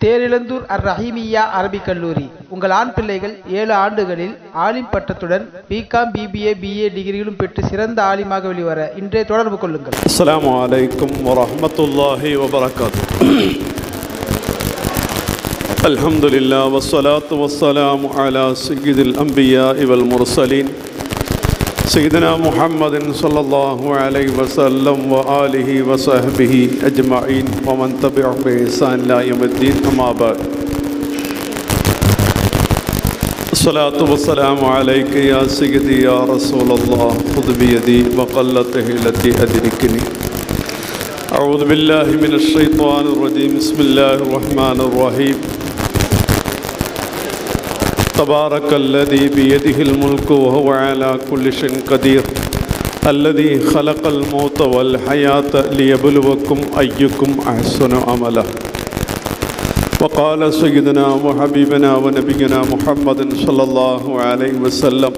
தேரிழந்தூர் அர் ரஹீமியா அரபிக் கல்லூரி உங்கள் ஆண் பிள்ளைகள் ஏழு ஆண்டுகளில் ஆலிம் பட்டத்துடன் பிகாம் பிபிஏ பிஏ டிகிரிகளும் பெற்று சிறந்த ஆலிமாக வெளிவர இன்றே தொடர்பு கொள்ளுங்கள் السلام عليكم ورحمة الله وبركاته الحمد لله والصلاة والسلام على سيد الأنبياء والمرسلين سيدنا محمد صلى الله عليه وسلم وآله وصحبه أجمعين ومن تبعهم بإحسان إلى يوم الدين أما بعد الصلاة والسلام عليك يا سيدي يا رسول الله خذ بيدي وقلت هيلتي أدركني أعوذ بالله من الشيطان الرجيم بسم الله الرحمن الرحيم تبارك الذي بيده الملك وهو على كل شيء قدير. الذي خلق الموت والحياة ليبلوكم أيكم أحسن عملا. وقال سيدنا وحبيبنا ونبينا محمد صلى الله عليه وسلم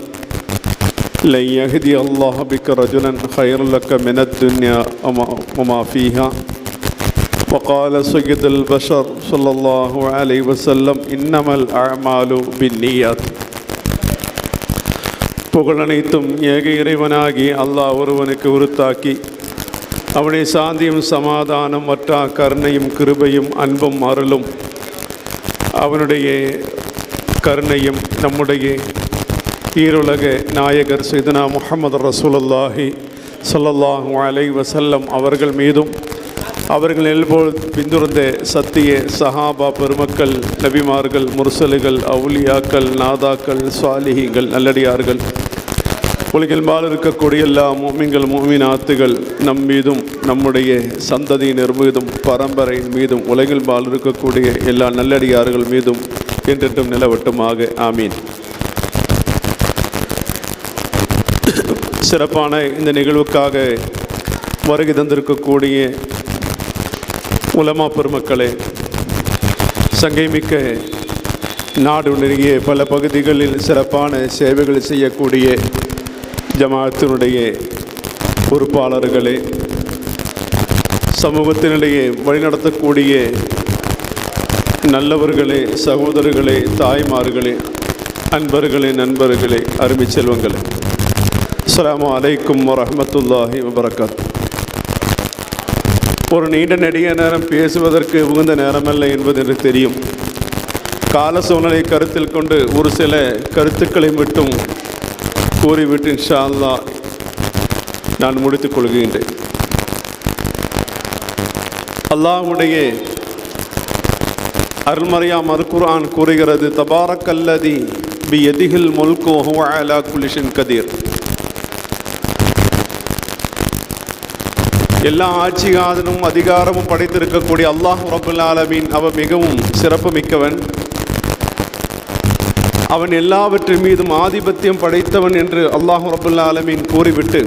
لن يهدي الله بك رجلا خير لك من الدنيا وما- فيها. وقال سيد البشر صلى الله عليه وسلم إنما الأعمال بالنيات புகழனைத்தும் ஏக இறைவனாகி அல்லாஹ் ஒருவனுக்கு உருத்தாக்கி அவனை சாந்தியும் சமாதானம் மற்றா கருணையும் கிருபையும் அன்பும் அருளும் அவனுடைய கருணையும் நம்முடைய ஈருலக நாயகர் செய்தனா முஹம்மது ரசூலுல்லாஹி ஸல்லல்லாஹு அலைஹி வஸல்லம் அவர்கள் மீதும் அவர்கள் எழுபோல் பின்துறந்த சத்திய சஹாபா பெருமக்கள் நபிமார்கள் முரசலுகள் அவுலியாக்கள் நாதாக்கள் சுவாலிகிகள் நல்லடியார்கள். உலகில் மேல் இருக்கக்கூடிய எல்லா மூமிங்கள் மூமினாத்துகள் நம் மீதும் நம்முடைய சந்ததியினர் மீதும் பரம்பரையின் மீதும் உலகில் மேல் இருக்கக்கூடிய எல்லா நல்லடியார்கள் மீதும் என்றென்றும் நிலவட்டுமாக. ஆமீன். சிறப்பான இந்த நிகழ்வுக்காக வருகை தந்திருக்கக்கூடிய உலமா பெருமக்களே சங்கைமிக்க நாடு நெருங்கிய பல பகுதிகளில் சிறப்பான சேவைகள் செய்யக்கூடிய ஜமாத்தினுடைய பொறுப்பாளர்களே சமூகத்தினிடையே வழிநடத்தக்கூடிய நல்லவர்களே சகோதரர்களே தாய்மார்களே அன்பர்களே நண்பர்களே அருமை செல்வங்களே அஸ்ஸலாமு அலைக்கும் வரமத்துல்லாஹி வபரகாத்து ஒரு நீண்ட நெடிய நேரம் பேசுவதற்கு உகந்த நேரமல்ல என்பது எனக்கு தெரியும். கால சூழ்நிலை கருத்தில் கொண்டு ஒரு சில கருத்துக்களை மட்டும் கூறிவிட்டு இன்ஷா அல்லாஹ் நான் முடித்துக் கொள்கின்றேன். அல்லாஹ்வுடைய அருள்மறையா மறுக்குரான் கூறுகிறது தபாரக்கல்லதி பி எதிகில் முல்கோ ஹுவ அலா குலிஷன் கதீர். எல்லா ஆட்சியாதனும் அதிகாரமும் படைத்திருக்கக்கூடிய அல்லாஹ் ரபுல் ஆலமீன். அவன் மிகவும் சிறப்பு மிக்கவன் அவன் எல்லாவற்றின் மீதும் ஆதிபத்தியம் படைத்தவன் என்று அல்லாஹ் ரபுல்லா ஆலமீன் கூறிவிட்டு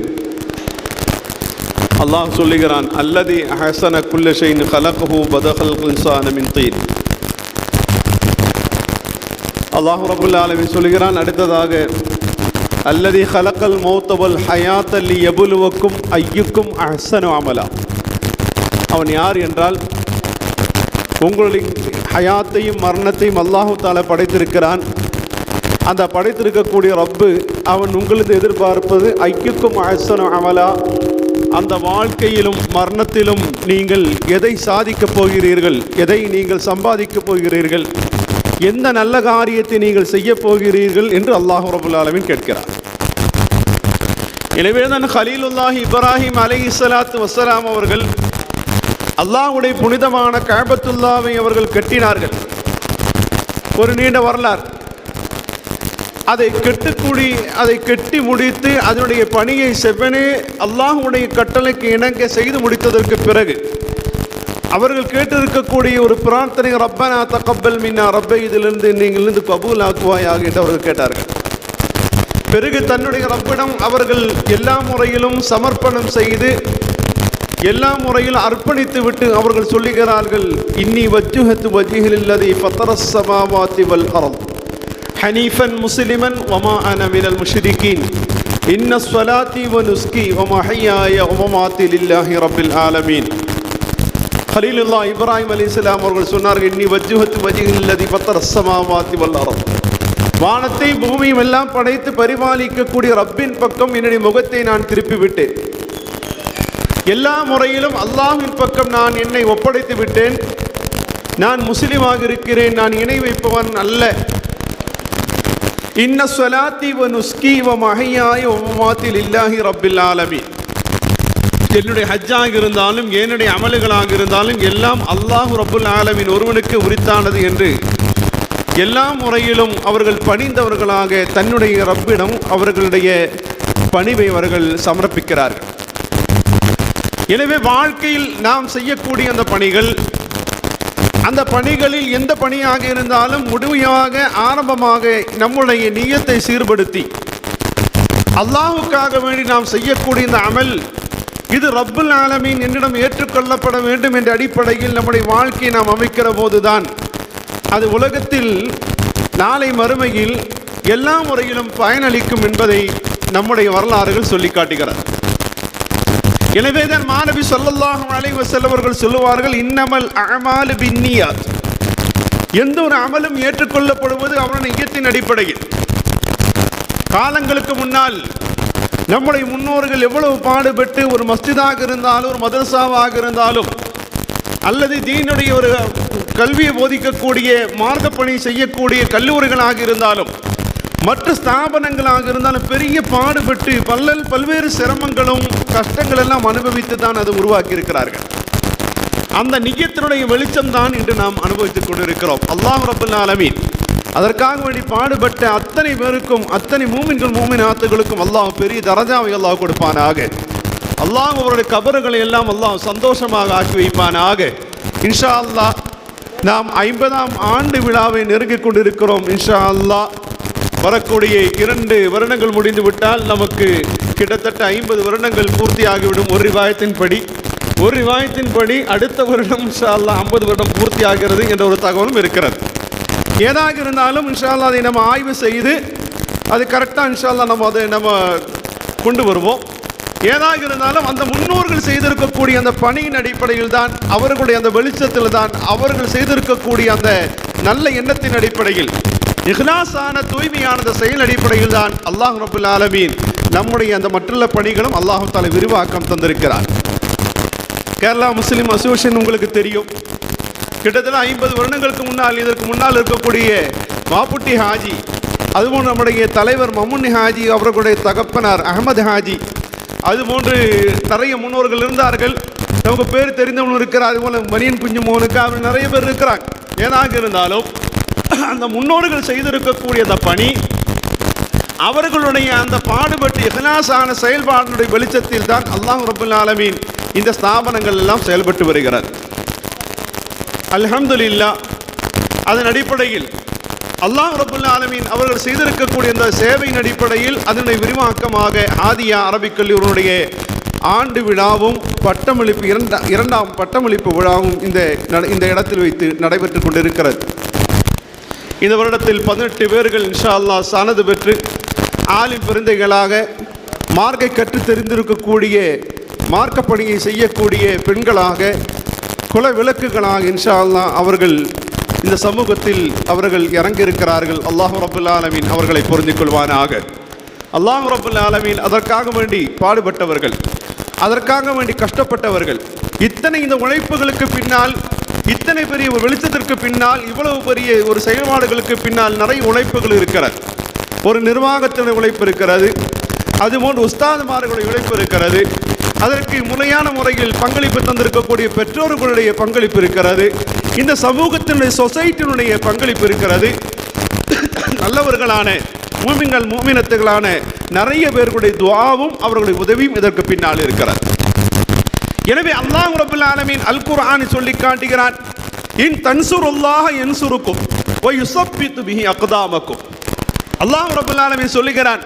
அல்லாஹ் சொல்லுகிறான் அல்லதி ஹசன குல்லஷைன் கலகஹு பதகல் குல்சானமின் மின் தீன். அல்லாஹ் ரபுல் சொல்லுகிறான் அடுத்ததாக அல்லதி ஹலக்கல் மௌத்தவல் ஹயாத் அல்லி எபுலுவக்கும் ஐயுக்கும் அஹசனு அமலா அவன் யார் என்றால் உங்களுடைய ஹயாத்தையும் மரணத்தையும் அல்லாஹு தால படைத்திருக்கிறான். அந்த படைத்திருக்கக்கூடிய ரப்பு அவன் உங்களது எதிர்பார்ப்பது ஐயுக்கும் அஹசனு அமலா. அந்த வாழ்க்கையிலும் மரணத்திலும் நீங்கள் எதை சாதிக்கப் போகிறீர்கள் எதை நீங்கள் சம்பாதிக்கப் போகிறீர்கள் எந்த நல்ல காரியத்தை நீங்கள் செய்ய போகிறீர்கள் என்று அல்லாஹ் ரபுல் கேட்கிறார் எனவே தான் ஹலீலுல்லாஹி இப்ராஹிம் அலை இஸ்லாத்து வசலாம் அவர்கள் அல்லாஹுடைய புனிதமான கழபத்துல்லாவை அவர்கள் கட்டினார்கள். ஒரு நீண்ட வரலாறு. அதை கெட்டுக்குடி அதை கெட்டி முடித்து அதனுடைய பணியை செவ்வனே அல்லாஹ்வுடைய கட்டளைக்கு இணங்க செய்து முடித்ததற்கு பிறகு அவர்கள் கேட்டிருக்கக்கூடிய ஒரு பிரார்த்தனை ரப்பனா தக்கப்பல் மின்னா ரப்பை இதிலிருந்து நீங்களிருந்து கபூல் ஆக்குவாய் என்று அவர்கள் கேட்டார்கள். பிறகு தன்னுடைய ரப்பிடம் அவர்கள் எல்லா முறையிலும் சமர்ப்பணம் செய்து எல்லா முறையிலும் அர்ப்பணித்து விட்டு அவர்கள் சொல்லுகிறார்கள் இன்னி வஜ்ஜுஹத்து வஜிஹில் இல்லதி பத்தரசமாவாத்தி வல் அரம் ஹனீஃபன் முஸ்லிமன் வமா அன மினல் முஷ்ரிகீன். இன்ன ஸ்வலாத்தி வ நுஸ்கி வமஹையாய மஹய்யாய லில்லாஹி ரப்பில் ஆலமீன். ஹலீலுல்லா இப்ராஹிம் அலைஹிஸ்ஸலாம் அவர்கள் சொன்னார்கள் இன்னி வஜ்ஜுஹத்து வஜிஹில்லதி பத்தர ஸமாவாத்தி வானத்தை பூமியும் எல்லாம் படைத்து பரிபாலிக்கக்கூடிய ரப்பின் பக்கம் என்னுடைய முகத்தை நான் திருப்பி விட்டேன் எல்லா முறையிலும் அல்லாஹின் பக்கம் நான் என்னை ஒப்படைத்து விட்டேன் நான் முஸ்லீமாக இருக்கிறேன் நான் இணை வைப்பவன் அல்ல இன்ன சொலாத்தி வ நுஸ்கி வ மஹையாய ஒவ்வாத்தில் இல்லாஹி ரப்பில் ஆலமீன் என்னுடைய ஹஜ்ஜாக இருந்தாலும் என்னுடைய அமல்களாக இருந்தாலும் எல்லாம் அல்லாஹ் ரபுல் ஆலமின் ஒருவனுக்கு உரித்தானது என்று எல்லா முறையிலும் அவர்கள் பணிந்தவர்களாக தன்னுடைய ரப்பிடம் அவர்களுடைய பணிவை அவர்கள் சமர்ப்பிக்கிறார்கள். எனவே வாழ்க்கையில் நாம் செய்யக்கூடிய அந்த பணிகள் அந்த பணிகளில் எந்த பணியாக இருந்தாலும் முழுமையாக ஆரம்பமாக நம்முடைய நியத்தை சீர்படுத்தி அல்லாஹுக்காக வேண்டி நாம் செய்யக்கூடிய இந்த அமல் இது ரப்புல் ஆலமீன் என்னிடம் ஏற்றுக்கொள்ளப்பட வேண்டும் என்ற அடிப்படையில் நம்முடைய வாழ்க்கையை நாம் அமைக்கிற போதுதான். அது உலகத்தில் நாளை மறுமையில் எல்லா முறையிலும் பயனளிக்கும் என்பதை நம்முடைய வரலாறுகள் சொல்லி காட்டுகிறார் எனவே தான் மாணவி சொல்லல்லாஹு அலைஹி செல்லவர்கள் சொல்லுவார்கள் இன்னமல் அமாலு பின்னியாத். எந்த ஒரு அமலும் ஏற்றுக்கொள்ளப்படுவது அவருடைய நியத்தின் அடிப்படையில். காலங்களுக்கு முன்னால் நம்முடைய முன்னோர்கள் எவ்வளவு பாடுபட்டு ஒரு மஸ்ஜிதாக இருந்தாலும் ஒரு மதரசாவாக இருந்தாலும் அல்லது தீனுடைய ஒரு கல்வியை போதிக்கக்கூடிய மார்க்கப்பணி செய்யக்கூடிய கல்லூரிகளாக இருந்தாலும் மற்ற ஸ்தாபனங்களாக இருந்தாலும் பெரிய பாடுபட்டு பல்லல் பல்வேறு சிரமங்களும் கஷ்டங்கள் எல்லாம் அனுபவித்து தான் அதை உருவாக்கி இருக்கிறார்கள் அந்த நிஜத்தினுடைய வெளிச்சம் தான் இன்று நாம் அனுபவித்துக் கொண்டிருக்கிறோம். அல்லாஹ் ரபுல் ஆலமீன் அதற்காக வேண்டி பாடுபட்ட அத்தனை பேருக்கும் அத்தனை மூமின்கள் மூமின் ஆத்துகளுக்கும் அல்லாஹ் பெரிய தரஜாவை அல்லாஹ் கொடுப்பானாக. அல்லாஹ் அவருடைய கபறுகளை எல்லாம் அல்லாஹ் சந்தோஷமாக ஆக்கி வைப்பானாக. இன்ஷா அல்லாஹ் நாம் ஐம்பதாம் ஆண்டு விழாவை நெருங்கிக் கொண்டிருக்கிறோம் இன்ஷா அல்லாஹ் வரக்கூடிய இரண்டு வருடங்கள் முடிந்து விட்டால் நமக்கு கிட்டத்தட்ட ஐம்பது வருடங்கள் பூர்த்தியாகிவிடும் ஒரு ரிவாயத்தின்படி. ஒரு ரிவாயத்தின்படி அடுத்த வருடம் இன்ஷா அல்லாஹ் ஐம்பது வருடம் பூர்த்தியாகிறது என்ற ஒரு தகவலும் இருக்கிறது. ஏதாக இருந்தாலும் இன்ஷால்லா அதை நம்ம ஆய்வு செய்து அது கரெக்டாக இன்ஷா நம்ம அதை நம்ம கொண்டு வருவோம். ஏதாக இருந்தாலும் அந்த முன்னோர்கள் செய்திருக்கக்கூடிய அந்த பணியின் அடிப்படையில் தான் அவர்களுடைய அந்த வெளிச்சத்தில் தான் அவர்கள் செய்திருக்கக்கூடிய அந்த நல்ல எண்ணத்தின் அடிப்படையில் இஹ்லாசான தூய்மையான அந்த செயல் அடிப்படையில் தான் அல்லாஹ் ரபுல் ஆலமீன் நம்முடைய அந்த மற்றுள்ள பணிகளும் அல்லாஹு தால விரிவாக்கம் தந்திருக்கிறார் கேரளா முஸ்லீம் அசோசியேஷன் உங்களுக்கு தெரியும். கிட்டத்தட்ட ஐம்பது வருடங்களுக்கு முன்னால் இதற்கு முன்னால் இருக்கக்கூடிய மாப்புட்டி ஹாஜி அதுபோன்று நம்முடைய தலைவர் மம்முன்னி ஹாஜி அவர்களுடைய தகப்பனார் அகமது ஹாஜி அதுபோன்று நிறைய முன்னோர்கள் இருந்தார்கள். நமக்கு பேர் தெரிந்தவங்க இருக்கிறார். அதுபோல் மணியன் குஞ்சு மோனுக்கு அவர் நிறைய பேர் இருக்கிறாங்க ஏனாக இருந்தாலும் அந்த முன்னோர்கள் செய்திருக்கக்கூடிய அந்த பணி அவர்களுடைய அந்த பாடுபட்டு இஹ்லாஸான செயல்பாடுடைய வெளிச்சத்தில் தான் அல்லாஹ் ரபுல் ஆலமீன் இந்த ஸ்தாபனங்கள் எல்லாம் செயல்பட்டு வருகிறது. அல்ஹம்துலில்லா அதன் அடிப்படையில் அல்லாஹ் ரபுல்லா ஆலமீன் அவர்கள் செய்திருக்கக்கூடிய இந்த சேவையின் அடிப்படையில் அதனுடைய விரிவாக்கமாக ஆதியா அரபிக் கல்லூரியுடைய ஆண்டு விழாவும் பட்டமளிப்பு இரண்டா இரண்டாம் பட்டமளிப்பு விழாவும் இந்த இந்த இடத்தில் வைத்து நடைபெற்று கொண்டிருக்கிறது. இந்த வருடத்தில் பதினெட்டு பேர்கள் இன்ஷா அல்லாஹ் சானது பெற்று ஆலிம் பெருந்தைகளாக மார்க்கை கற்று தெரிந்திருக்கக்கூடிய மார்க்கப் பணியை செய்யக்கூடிய பெண்களாக குல விளக்குகளாக இன்ஷா அல்லா அவர்கள் இந்த சமூகத்தில் அவர்கள் இறங்கியிருக்கிறார்கள். அல்லாஹு ரபுல் ஆலமீன் அவர்களை புரிந்து கொள்வானாக அல்லாஹு ரபுல் ஆலமீன் அதற்காக வேண்டி பாடுபட்டவர்கள் அதற்காக வேண்டி கஷ்டப்பட்டவர்கள் இத்தனை இந்த உழைப்புகளுக்கு பின்னால் இத்தனை பெரிய ஒரு வெளிச்சத்திற்கு பின்னால் இவ்வளவு பெரிய ஒரு செயல்பாடுகளுக்கு பின்னால் நிறைய உழைப்புகள் இருக்கிறது. ஒரு நிர்வாகத்தின உழைப்பு இருக்கிறது. அதுபோன்று உஸ்தாதுமார்களுடைய உழைப்பு இருக்கிறது. அதற்கு முறையான முறையில் பங்களிப்பு தந்திருக்கக்கூடிய பெற்றோர்களுடைய பங்களிப்பு இருக்கிறது. இந்த சமூகத்தினுடைய சொசைட்டினுடைய பங்களிப்பு இருக்கிறது. நல்லவர்களான மூமிங்கள் மூமினத்துகளான நிறைய பேர்களுடைய துவாவும் அவர்களுடைய உதவியும் இதற்கு பின்னால் இருக்கிறது. எனவே அல்லாஹ் ரபுல் ஆலமீன் அல் குர்ஆனை சொல்லி காட்டுகிறான். இன் தன்சுருல்லாக என் சுருக்கும் ஒய் யுசப்பித்து பிஹி அக்தாமக்கும். அல்லாஹ் ரபுல் ஆலமீன் சொல்லுகிறான்.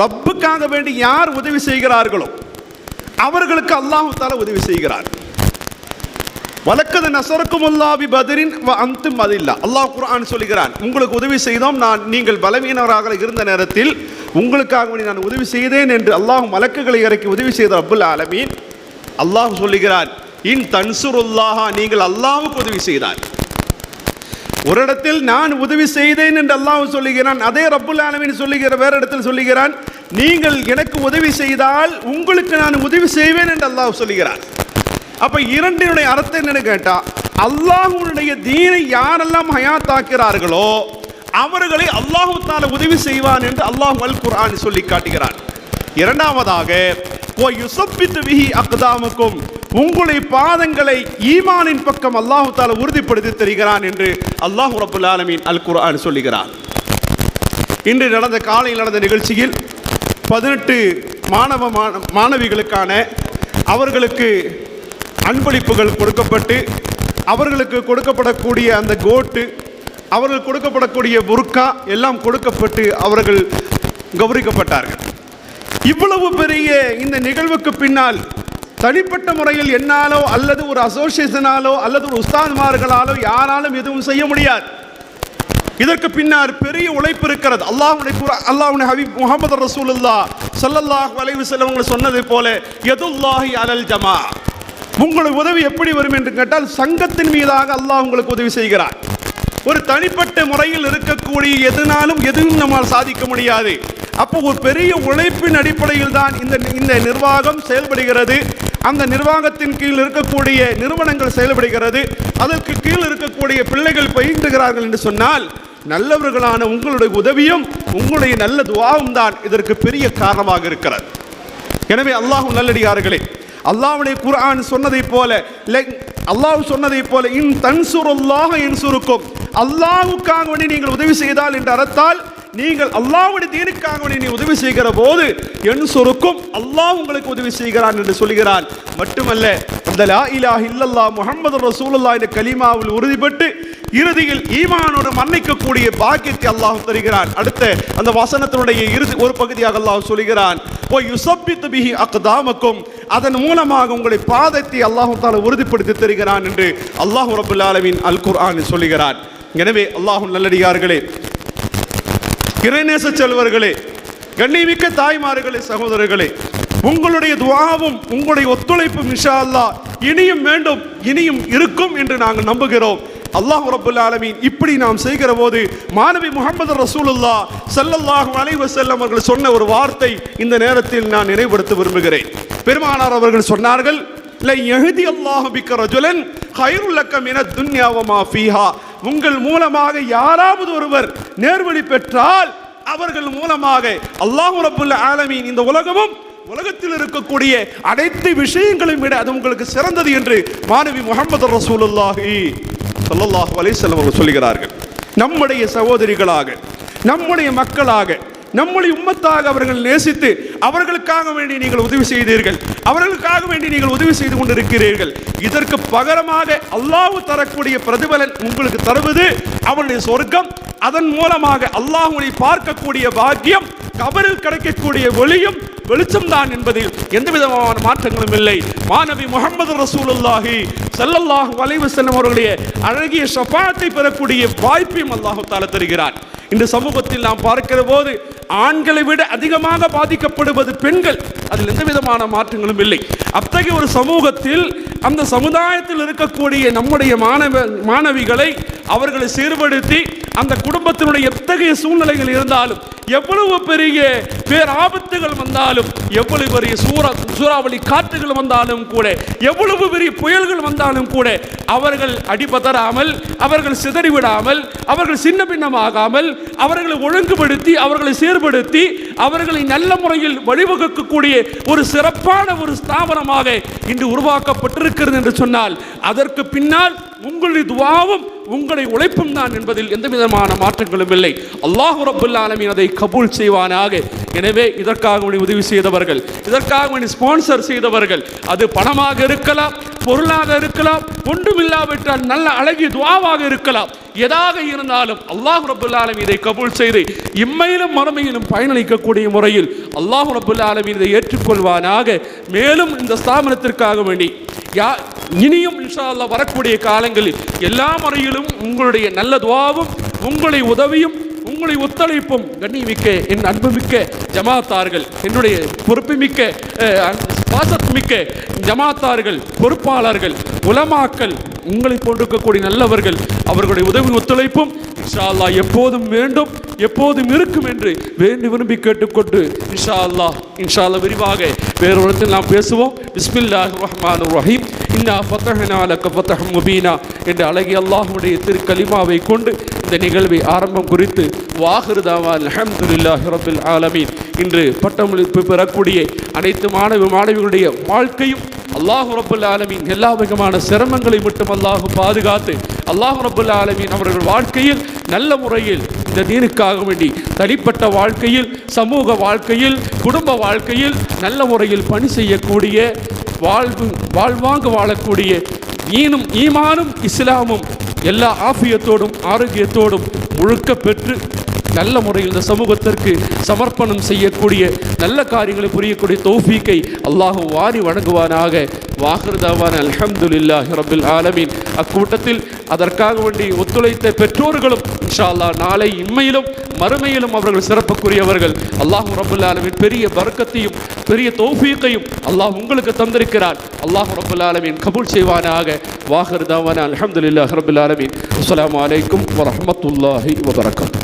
ரப்புக்காக வேண்டி யார் உதவி செய்கிறார்களோ அவர்களுக்கு அல்லாஹ் தஆலா உதவி செய்கிறார். வழக்கது நசரக்கும் அல்லாபி பதிரின் அந்தும் அதில்லா. அல்லாஹ் குரான் சொல்கிறான் உங்களுக்கு உதவி செய்தோம் நான் நீங்கள் பலவீனவராக இருந்த நேரத்தில் உங்களுக்காக வேண்டி நான் உதவி செய்தேன் என்று அல்லாஹ் வழக்குகளை இறக்கி உதவி செய்த அப்புல் ஆலமீன். அல்லாஹ் சொல்லுகிறான் இன் தன்சுருல்லாஹா நீங்கள் அல்லாவுக்கு உதவி செய்தார் ஒரு இடத்தில் நான் உதவி செய்தேன் என்று அல்லாஹ் சொல்லுகிறான் அதே ரப்புல் ஆலமீன் சொல்லுகிற வேற இடத்தில் சொல்லுகிறான் நீங்கள் எனக்கு உதவி செய்தால் உங்களுக்கு நான் உதவி செய்வேன் என்று அல்லாஹ் சொல்லுகிறான். அப்போ இரண்டினுடைய அர்த்தம் என்னன்னு கேட்டால் அல்லாஹுடைய தீனை யாரெல்லாம் ஹயாத்தாக்கிறார்களோ அவர்களை அல்லாஹு தால உதவி செய்வான் என்று அல்லாஹ் அல் குரான் சொல்லி காட்டுகிறான். இரண்டாவதாக ஓ யுசப்பித்து விஹி அக்தாமுக்கும் உங்களை பாதங்களை ஈமானின் பக்கம் அல்லாஹு தால உறுதிப்படுத்தி தருகிறான் என்று அல்லாஹ் ரபுல் ஆலமீன் அல் குர்ஆன் சொல்லுகிறார் இன்று நடந்த காலையில் நடந்த நிகழ்ச்சியில் பதினெட்டு மாணவ மாண- மாணவிகளுக்கான அவர்களுக்கு அன்பளிப்புகள் கொடுக்கப்பட்டு அவர்களுக்கு கொடுக்கப்படக்கூடிய அந்த கோட்டு அவர்கள் கொடுக்கப்படக்கூடிய புர்கா எல்லாம் கொடுக்கப்பட்டு அவர்கள் கௌரவிக்கப்பட்டார்கள். இவ்வளவு பெரிய இந்த நிகழ்வுக்கு பின்னால் தனிப்பட்ட முறையில் என்னாலோ அல்லது ஒரு அசோசியேஷனாலோ அல்லது ஒரு உஸ்தாத்மார்களாலோ யாராலும் எதுவும் செய்ய முடியாது. இதற்கு பின்னால் பெரிய உழைப்பு இருக்கிறது. அல்லாஹுடைய அல்லாஹுடைய ஹபீப் முகமது ரசூலுல்லா சல்லல்லாஹ் வளைவு செல்லவங்க சொன்னது போல எதுல்லாஹி அலல் ஜமா. உங்களுக்கு உதவி எப்படி வரும் என்று கேட்டால் சங்கத்தின் மீதாக அல்லாஹ் உங்களுக்கு உதவி செய்கிறார். ஒரு தனிப்பட்ட முறையில் இருக்கக்கூடிய எதுனாலும் எதுவும் நம்மால் சாதிக்க முடியாது. அப்போ ஒரு பெரிய உழைப்பின் அடிப்படையில் தான் இந்த இந்த நிர்வாகம் செயல்படுகிறது. அந்த நிர்வாகத்தின் கீழ் இருக்கக்கூடிய நிறுவனங்கள் செயல்படுகிறது. அதற்கு கீழ் இருக்கக்கூடிய பிள்ளைகள் பயின்றுகிறார்கள் என்று சொன்னால் நல்லவர்களான உங்களுடைய உதவியும் உங்களுடைய நல்ல துவாவும் தான் இதற்கு பெரிய காரணமாக இருக்கிறது. எனவே அல்லாஹ் நல்லடியார்களே அல்லாவுடைய குரான் சொன்னதைப் போல அல்லாஹ் சொன்னதைப் போல இன் தன்சுருல்லாஹ இன்சுருக்கும் அல்லாவுக்காக வேண்டி நீங்கள் உதவி செய்தால் என்று அர்த்தால் நீங்கள் அல்லாவுடைய தீனுக்காக நீ உதவி செய்கிற போது என் சொருக்கும் அல்லாஹ் உங்களுக்கு உதவி செய்கிறான் என்று சொல்கிறான். மட்டுமல்ல அந்த லா இலா இல்லல்லா முகமது ரசூலுல்லாஹ் என்ற கலிமாவில் உறுதிப்பட்டு இறுதியில் ஈமானோடு மன்னிக்கக்கூடிய பாக்கியத்தை அல்லாஹ் தருகிறான். அடுத்த அந்த வசனத்தினுடைய இறுதி ஒரு பகுதியாக அல்லாஹ் சொல்கிறான். ஓ யுசப்பித்து பிஹி அக்தாமக்கும். அதன் மூலமாக உங்களை பாதத்தை அல்லாஹு தால உறுதிப்படுத்தி தருகிறான் என்று அல்லாஹ் ரபுல்லாலமின் அல் குர்ஆன் சொல்லுகிறான் எனவே அல்லாஹும் நல்லடியார்களே இறைநேச செல்வர்களே கண்ணிமிக்க தாய்மார்களே சகோதரர்களே உங்களுடைய துவாவும் உங்களுடைய ஒத்துழைப்பும் இன்ஷா அல்லாஹ் இனியும் வேண்டும் இனியும் இருக்கும் என்று நாங்கள் நம்புகிறோம். அல்லாஹ் ரபுல் ஆலமீன் இப்படி நாம் செய்கிற போது மாணவி முகமது ரசூலுல்லா ஸல்லல்லாஹு அலைஹி செல்லம் அவர்கள் சொன்ன ஒரு வார்த்தை இந்த நேரத்தில் நான் நினைவுபடுத்த விரும்புகிறேன். பெருமானார் அவர்கள் சொன்னார்கள் லை யஹ்தி அல்லாஹு பிக்க ரஜுலன் ஹைருல்லக்கம் என துன்யாவமா துன்யா ஃபீஹா. உங்கள் மூலமாக யாராவது ஒருவர் நேர்வழி பெற்றால் அவர்கள் மூலமாக அல்லாஹ் ரப்புல் ஆலமீன் இந்த உலகமும் உலகத்தில் இருக்கக்கூடிய அனைத்து விஷயங்களையும் விட அது உங்களுக்கு சிறந்தது என்று மாணவி முகமது ரசூலுல்லாஹி ஸல்லல்லாஹு அலைஹி வஸல்லம் அவர்கள் சொல்கிறார்கள். நம்முடைய சகோதரிகளாக நம்முடைய மக்களாக நம்முடைய உம்மத்தாக அவர்கள் நேசித்து அவர்களுக்காக வேண்டி நீங்கள் உதவி செய்தீர்கள். அவர்களுக்காக வேண்டி நீங்கள் உதவி செய்து கொண்டிருக்கிறீர்கள். இதற்கு பகரமாக அல்லாஹ் தரக்கூடிய பிரதிபலன் உங்களுக்கு தருவது அவருடைய சொர்க்கம். அதன் மூலமாக அல்லாஹுனை பார்க்கக்கூடிய பாக்கியம் கபரில் கிடைக்கக்கூடிய ஒளியும் வெளிச்சம் தான் என்பதில் எந்த விதமான மாற்றங்களும் இல்லை. மாணவி முகமது ரசூலுல்லாஹி செல்லல்லாஹ் வலைவு செல்லும் அவர்களுடைய அழகிய சபாத்தை பெறக்கூடிய வாய்ப்பையும் அல்லாஹு தால தருகிறார் இந்த சமூகத்தில் நாம் பார்க்கிற போது ஆண்களை விட அதிகமாக பாதிக்கப்படுவது பெண்கள். அதில் எந்த விதமான மாற்றங்களும் இல்லை. அத்தகைய ஒரு சமூகத்தில் அந்த சமுதாயத்தில் இருக்கக்கூடிய நம்முடைய மாணவ மாணவிகளை அவர்களை சீர்படுத்தி அந்த குடும்பத்தினுடைய எத்தகைய சூழ்நிலைகள் இருந்தாலும் எவ்வளவு பெரிய பேராபத்துகள் வந்தாலும் எவ்வளவு பெரிய சூறா சூறாவளி காற்றுகள் வந்தாலும் கூட எவ்வளவு பெரிய புயல்கள் வந்தாலும் கூட அவர்கள் அடிபதறாமல் அவர்கள் சிதறிவிடாமல் அவர்கள் சின்ன பின்னமாகாமல் அவர்களை ஒழுங்குபடுத்தி அவர்களை சீர்படுத்தி அவர்களை நல்ல முறையில் வழிவகுக்கக்கூடிய ஒரு சிறப்பான ஒரு ஸ்தாபனமாக இன்று உருவாக்கப்பட்டிருக்கிறது என்று சொன்னால் அதற்கு பின்னால் உங்களுடைய துவாவும் உங்களுடைய உழைப்பும் தான் என்பதில் எந்த விதமான மாற்றங்களும் இல்லை. அல்லாஹ் ரபுல் அதை கபூல் செய்வானாக. எனவே இதற்காக வேண்டி உதவி செய்தவர்கள் இதற்காக வேண்டி ஸ்பான்சர் செய்தவர்கள் அது பணமாக இருக்கலாம் பொருளாக இருக்கலாம் ஒன்றுமில்லாவிட்டால் நல்ல அழகிய துவாவாக இருக்கலாம். எதாக இருந்தாலும் அல்லாஹ் ரபுல் இதை கபூல் செய்து இம்மையிலும் மறுமையிலும் பயனளிக்கக்கூடிய முறையில் அல்லாஹ் ரபுல் இதை ஏற்றுக்கொள்வானாக. மேலும் இந்த ஸ்தாபனத்திற்காக வேண்டி யா இனியும் இன்ஷா அல்லாஹ் வரக்கூடிய காலங்களில் எல்லா முறையிலும் உங்களுடைய நல்ல துவாவும் உங்களை உதவியும் உங்களை ஒத்துழைப்பும் கண்ணியமிக்க என் அன்புமிக்க ஜமாத்தார்கள் என்னுடைய பொறுப்புமிக்க பாசத்துமிக்க ஜமாத்தார்கள் பொறுப்பாளர்கள் உலமாக்கள் உங்களை போன்றிருக்கக்கூடிய நல்லவர்கள் அவர்களுடைய உதவி ஒத்துழைப்பும் இன்ஷா அல்லாஹ் எப்போதும் வேண்டும். எப்போதும் இருக்கும் என்று வேண்டி விரும்பி கேட்டுக்கொண்டு இன்ஷா அல்லாஹ் இன்ஷா அல்லாஹ் விரிவாக வேறொரு இடத்தில் நாம் பேசுவோம். பிஸ்மில்லாஹ் ரஹ்மான் ரஹீம். இன்னா ஃபத்தஹனா லக ஃபத்தஹ் முபீனா என்று அழகிய அல்லாஹுடைய திருக்கலிமாவை கொண்டு இந்த நிகழ்வை ஆரம்பம் குறித்து வாஹிருதாவான் அல்ஹம்துலில்லாஹி ரப்பில் ஆலமீன் இன்று பட்டமளிப்பு பெறக்கூடிய அனைத்து மாணவ மாணவிகளுடைய வாழ்க்கையும் அல்லாஹு ரபுல் ஆலமீன் எல்லா விதமான சிரமங்களை மட்டும் அல்லாஹு பாதுகாத்து அல்லாஹு ரபுல் ஆலமீன் அவர்கள் வாழ்க்கையில் நல்ல முறையில் இந்த தீனுக்காக வேண்டி தனிப்பட்ட வாழ்க்கையில் சமூக வாழ்க்கையில் குடும்ப வாழ்க்கையில் நல்ல முறையில் பணி செய்யக்கூடிய வாழ்வு வாழ்வாங்க வாழக்கூடிய ஈனும் ஈமானும் இஸ்லாமும் எல்லா ஆஃபியத்தோடும் ஆரோக்கியத்தோடும் முழுக்க பெற்று நல்ல முறையில் இந்த சமூகத்திற்கு சமர்ப்பணம் செய்யக்கூடிய நல்ல காரியங்களை புரியக்கூடிய தௌஃபீக்கை அல்லாஹ் வாரி வணங்குவானாக. வாஹிருதாவான் அல்ஹம்துலில்லாஹி ரபில் ஆலமீன். அக்கூட்டத்தில் அதற்காக வேண்டி ஒத்துழைத்த பெற்றோர்களும் இன்ஷா அல்லாஹ் நாளை இம்மையிலும் மறுமையிலும் அவர்கள் சிறப்புக்குரியவர்கள். அல்லாஹ் ரபுல் ஆலமீன் பெரிய வர்க்கத்தையும் பெரிய தௌஃபீக்கையும் அல்லாஹ் உங்களுக்கு தந்திருக்கிறார் அல்லாஹ் ரபுல் ஆலமீன் கபூல் செய்வானாக. வாஹிருதாவான் அல்ஹம்துலில்லாஹி ரபில் ஆலமீன். அஸ்லாம் வலைக்கும் வரமத்துல்லாஹி வபரகாத்துஹு